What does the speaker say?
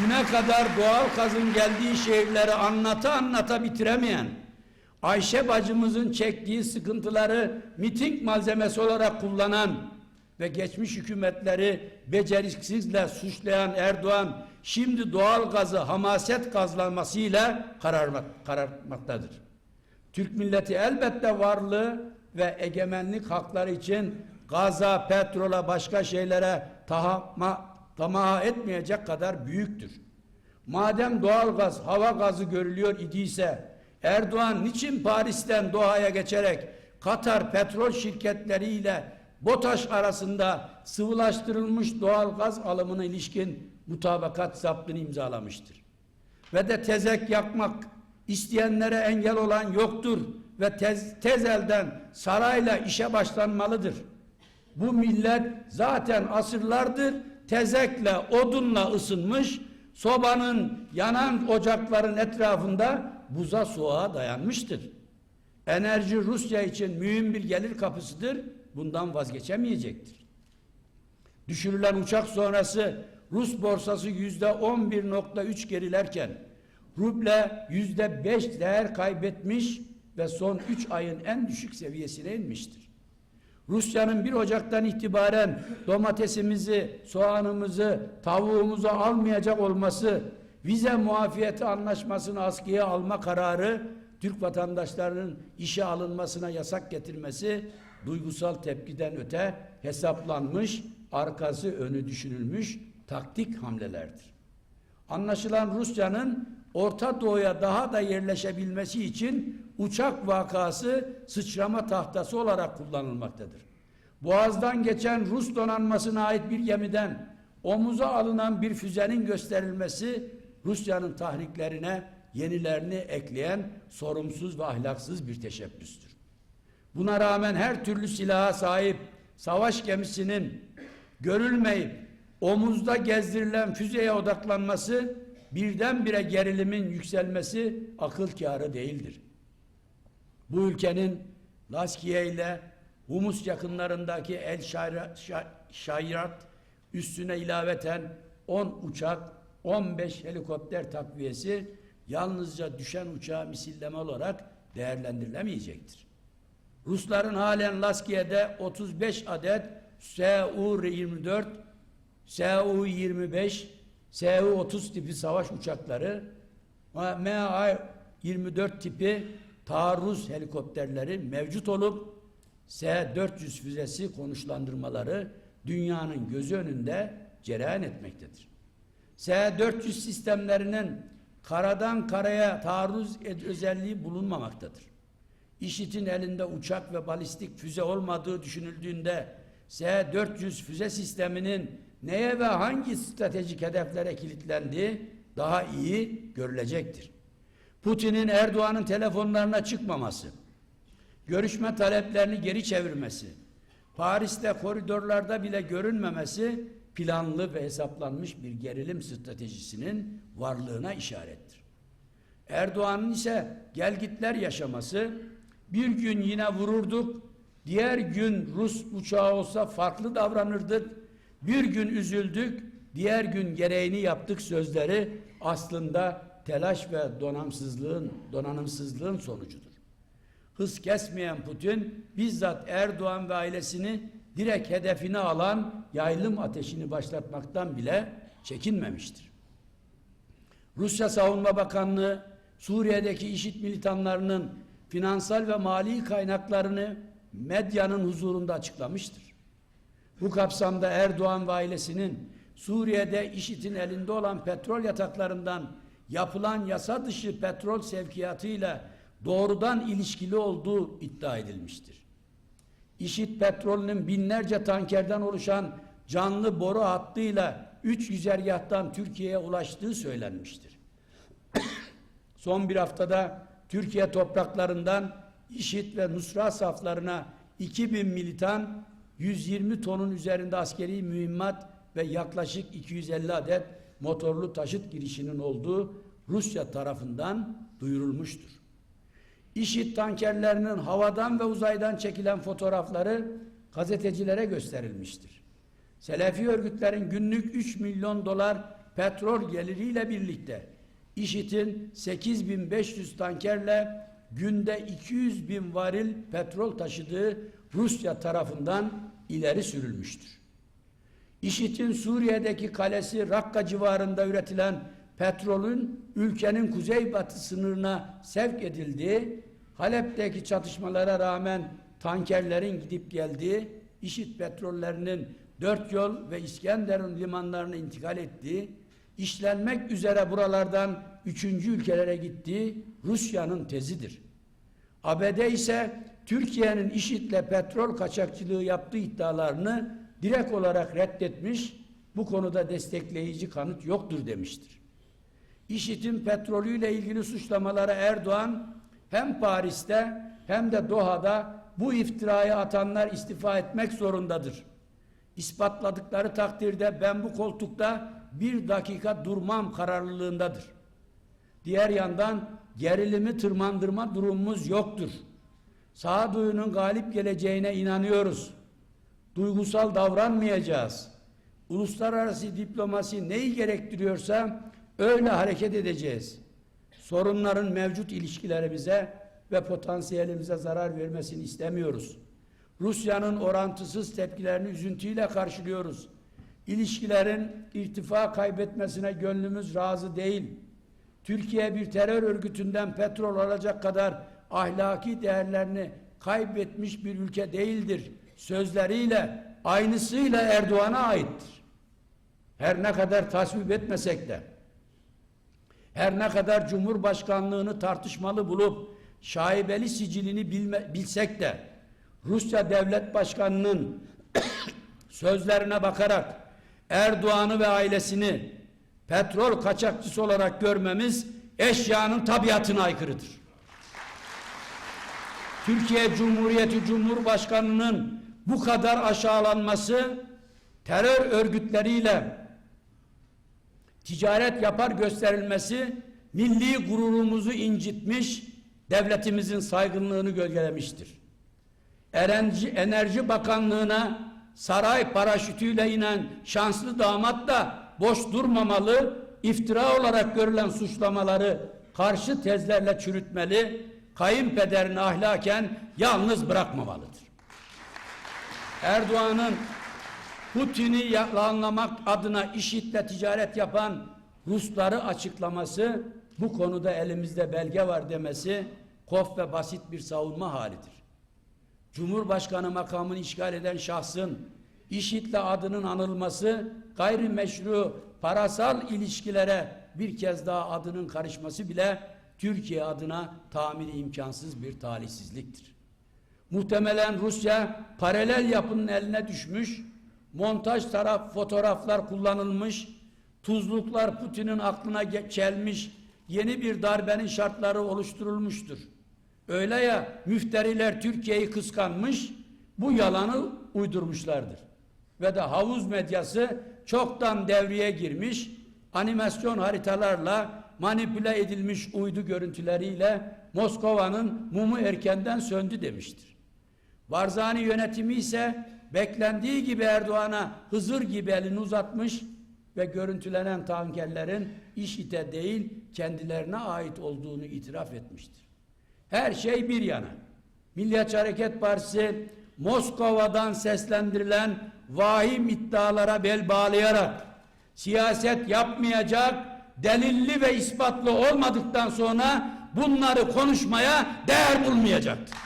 Güne kadar doğal gazın geldiği şehirleri anlata anlata bitiremeyen, Ayşe bacımızın çektiği sıkıntıları miting malzemesi olarak kullanan ve geçmiş hükümetleri beceriksizle suçlayan Erdoğan şimdi doğal gazı hamaset gazlanmasıyla kararmak, karartmaktadır. Türk milleti elbette varlığı ve egemenlik hakları için gaza, petrola, başka şeylere tahama, tamah etmeyecek kadar büyüktür. Madem doğal gaz, hava gazı görülüyor idiyse Erdoğan niçin Paris'ten Doha'ya geçerek Katar petrol şirketleriyle BOTAŞ arasında sıvılaştırılmış doğal gaz alımına ilişkin mutabakat zaptını imzalamıştır. Ve de tezek yakmak isteyenlere engel olan yoktur ve tez, tez elden sarayla işe başlanmalıdır. Bu millet zaten asırlardır tezekle, odunla ısınmış, sobanın yanan ocakların etrafında buza soğuğa dayanmıştır. Enerji Rusya için mühim bir gelir kapısıdır. Bundan vazgeçemeyecektir. Düşürülen uçak sonrası Rus borsası yüzde 11.3 gerilerken ruble yüzde 5 değer kaybetmiş ve son 3 ayın en düşük seviyesine inmiştir. Rusya'nın 1 Ocak'tan itibaren domatesimizi, soğanımızı, tavuğumuzu almayacak olması, vize muafiyeti anlaşmasını askıya alma kararı, Türk vatandaşlarının işe alınmasına yasak getirmesi, duygusal tepkiden öte hesaplanmış, arkası önü düşünülmüş taktik hamlelerdir. Anlaşılan Rusya'nın Orta Doğu'ya daha da yerleşebilmesi için uçak vakası sıçrama tahtası olarak kullanılmaktadır. Boğaz'dan geçen Rus donanmasına ait bir gemiden omuza alınan bir füzenin gösterilmesi Rusya'nın tahriklerine yenilerini ekleyen sorumsuz ve ahlaksız bir teşebbüstür. Buna rağmen her türlü silaha sahip savaş gemisinin görülmeyip omuzda gezdirilen füzeye odaklanması birdenbire gerilimin yükselmesi akıl kârı değildir. Bu ülkenin Laskiye ile Humus yakınlarındaki El Şayrat üstüne ilaveten 10 uçak, 15 helikopter takviyesi yalnızca düşen uçağı misilleme olarak değerlendirilemeyecektir. Rusların halen Laskiye'de 35 adet Su-24, Su-25, Su-30 tipi savaş uçakları, MA-24 tipi taarruz helikopterleri mevcut olup S-400 füzesi konuşlandırmaları dünyanın gözü önünde cereyan etmektedir. S-400 sistemlerinin karadan karaya taarruz özelliği bulunmamaktadır. İşit'in elinde uçak ve balistik füze olmadığı düşünüldüğünde S-400 füze sisteminin neye ve hangi stratejik hedeflere kilitlendiği daha iyi görülecektir. Putin'in Erdoğan'ın telefonlarına çıkmaması, görüşme taleplerini geri çevirmesi, Paris'te koridorlarda bile görünmemesi planlı ve hesaplanmış bir gerilim stratejisinin varlığına işarettir. Erdoğan'ın ise gelgitler yaşaması, bir gün yine vururduk, diğer gün Rus uçağı olsa farklı davranırdık, bir gün üzüldük, diğer gün gereğini yaptık sözleri aslında telaş ve donamsızlığın, donanımsızlığın sonucudur. Hız kesmeyen Putin bizzat Erdoğan ve ailesini direkt hedefine alan yaylım ateşini başlatmaktan bile çekinmemiştir. Rusya Savunma Bakanlığı Suriye'deki IŞİD militanlarının finansal ve mali kaynaklarını medyanın huzurunda açıklamıştır. Bu kapsamda Erdoğan ve ailesinin Suriye'de IŞİD'in elinde olan petrol yataklarından yapılan yasa dışı petrol sevkiyatıyla doğrudan ilişkili olduğu iddia edilmiştir. İşit petrolünün binlerce tankerden oluşan canlı boru hattıyla üç güzergahtan Türkiye'ye ulaştığı söylenmiştir. Son bir haftada Türkiye topraklarından İşit ve Nusra saflarına 2000 militan 120 tonun üzerinde askeri mühimmat ve yaklaşık 250 adet motorlu taşıt girişinin olduğu Rusya tarafından duyurulmuştur. İşit tankerlerinin havadan ve uzaydan çekilen fotoğrafları gazetecilere gösterilmiştir. Selefi örgütlerin günlük 3 milyon dolar petrol geliriyle birlikte IŞİD'in 8500 tankerle günde 200 bin varil petrol taşıdığı Rusya tarafından ileri sürülmüştür. IŞİD'in Suriye'deki kalesi Rakka civarında üretilen petrolün ülkenin kuzeybatı sınırına sevk edildiği, Halep'teki çatışmalara rağmen tankerlerin gidip geldiği, IŞİD petrollerinin dört yol ve İskenderun limanlarına intikal ettiği, işlenmek üzere buralardan üçüncü ülkelere gittiği Rusya'nın tezidir. ABD ise Türkiye'nin IŞİD'le petrol kaçakçılığı yaptığı iddialarını direkt olarak reddetmiş, bu konuda destekleyici kanıt yoktur demiştir. IŞİD'in petrolüyle ilgili suçlamalara Erdoğan hem Paris'te hem de Doha'da bu iftirayı atanlar istifa etmek zorundadır. İspatladıkları takdirde ben bu koltukta bir dakika durmam kararlılığındadır. Diğer yandan gerilimi tırmandırma durumumuz yoktur. Sağduyunun galip geleceğine inanıyoruz. Duygusal davranmayacağız. Uluslararası diplomasi neyi gerektiriyorsa öyle hareket edeceğiz. Sorunların mevcut ilişkilerimize ve potansiyelimize zarar vermesini istemiyoruz. Rusya'nın orantısız tepkilerini üzüntüyle karşılıyoruz. İlişkilerin irtifa kaybetmesine gönlümüz razı değil. Türkiye bir terör örgütünden petrol alacak kadar ahlaki değerlerini kaybetmiş bir ülke değildir. Sözleriyle aynısıyla Erdoğan'a aittir. Her ne kadar tasvip etmesek de, her ne kadar Cumhurbaşkanlığını tartışmalı bulup şaibeli sicilini bilme, bilsek de Rusya Devlet Başkanı'nın sözlerine bakarak Erdoğan'ı ve ailesini petrol kaçakçısı olarak görmemiz eşyanın tabiatına aykırıdır. Türkiye Cumhuriyeti Cumhurbaşkanı'nın bu kadar aşağılanması terör örgütleriyle ticaret yapar gösterilmesi milli gururumuzu incitmiş, devletimizin saygınlığını gölgelemiştir. Enerji, Enerji Bakanlığı'na saray paraşütüyle inen şanslı damat da boş durmamalı, iftira olarak görülen suçlamaları karşı tezlerle çürütmeli, kayınpederini ahlaken yalnız bırakmamalıdır. Erdoğan'ın Putin'i yalanlamak adına IŞİD'le ticaret yapan Rusları açıklaması, bu konuda elimizde belge var demesi, kof ve basit bir savunma halidir. Cumhurbaşkanı makamını işgal eden şahsın IŞİD'le adının anılması, gayrimeşru parasal ilişkilere bir kez daha adının karışması bile Türkiye adına tahmini imkansız bir talihsizliktir. Muhtemelen Rusya paralel yapının eline düşmüş, montaj taraf fotoğraflar kullanılmış, tuzluklar Putin'in aklına gelmiş, yeni bir darbenin şartları oluşturulmuştur. Öyle ya müfteriler Türkiye'yi kıskanmış, bu yalanı uydurmuşlardır. Ve de havuz medyası çoktan devreye girmiş, animasyon haritalarla manipüle edilmiş uydu görüntüleriyle Moskova'nın mumu erkenden söndü demiştir. Barzani yönetimi ise beklendiği gibi Erdoğan'a Hızır gibi elini uzatmış ve görüntülenen tankerlerin IŞİD'e değil kendilerine ait olduğunu itiraf etmiştir. Her şey bir yana. Milliyetçi Hareket Partisi Moskova'dan seslendirilen vahim iddialara bel bağlayarak siyaset yapmayacak, delilli ve ispatlı olmadıktan sonra bunları konuşmaya değer bulmayacaktır.